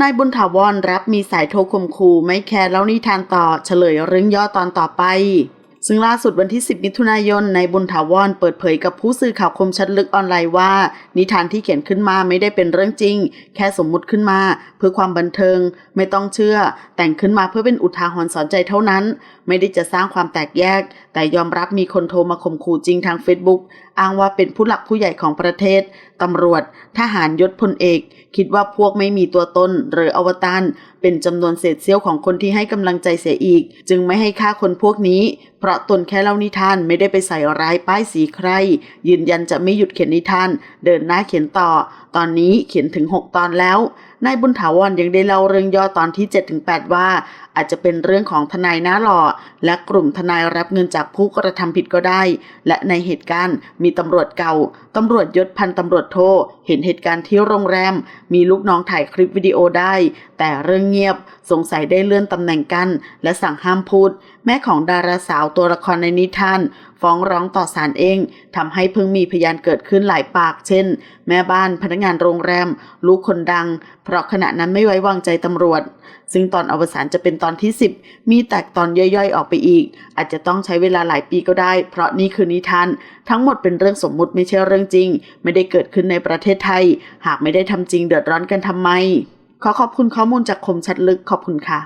นายบุญถาวรรับมีสายโทรข่มขู่ไม่แคร์แล้วนิทานต่อเฉลยเรื่องย่อตอนต่อไป ซึ่งล่าสุดวันที่ 10 มิถุนายนในบุญถาวรเปิดเผยกับผู้สื่อข่าวคมชัดลึกออนไลน์ว่า นิทานที่เขียนขึ้นมาไม่ได้เป็นเรื่องจริง แค่สมมุติขึ้นมา เพื่อความบันเทิง ไม่ต้องเชื่อ แต่งขึ้นมาเพื่อเป็นอุทาหรณ์สอนใจเท่านั้น ไม่ได้จะสร้างความแตกแยก แต่ยอมรับมีคนโทรมาข่มขู่จริงทาง Facebook อ้างว่าเป็นผู้หลักผู้ใหญ่ของประเทศตำรวจ ทหารยศพลเอก คิดว่าพวกไม่มีตัวตนหรืออวตารเป็นจำนวนเศษเสี้ยวของคนที่ให้กำลังใจเสียอีก จึงไม่ให้ฆ่าคนพวกนี้ เพราะตนแค่เล่านิทานไม่ได้ไปใส่ร้ายป้ายสีใคร ยืนยันจะไม่หยุดเขียนนิทาน เดินหน้าเขียนต่อ ตอนนี้เขียนถึง 6 ตอนแล้ว นายบุญถาวรยังได้เล่าเรื่องย่อตอนที่ 7-8 ว่า อาจจะเป็นเรื่องของทนายหน้าหล่อและกลุ่มทนายรับเงินจากผู้กระทำผิดก็ได้ และในเหตุการณ์มีตำรวจเก่าตำรวจยศพันตำรวจโทเห็นเหตุการณ์ที่โรงแรม มีลูกน้องถ่ายคลิปวิดีโอได้ แต่เรื่องเงียบสงสัยได้เลื่อนตำแหน่งกัน และสั่งห้ามพูด แม่ของดาราสาวตัวละครในนิทาน ฟ้องร้องต่อศาลเองทำให้เพิ่งมีพยานเกิดขึ้นหลายปาก เช่น แม่บ้านพนักงานโรงแรม ลูกคนดังเพราะขณะนั้นไม่ไว้วางใจตำรวจ ซึ่งตอนอวสานจะเป็นตอนที่ 10 มีแตกตอนย่อยๆ ออกไปอีก อาจจะต้องใช้เวลาหลายปีก็ได้ เพราะนี่คือนิทาน ทั้งหมดเป็นเรื่องสมมุติไม่ใช่เรื่องจริง ไม่ได้เกิดขึ้นในประเทศไทย หากไม่ได้ทำจริงเดือดร้อนกันทำไม ขอขอบคุณข้อมูลจากคมชัดลึกขอบคุณค่ะ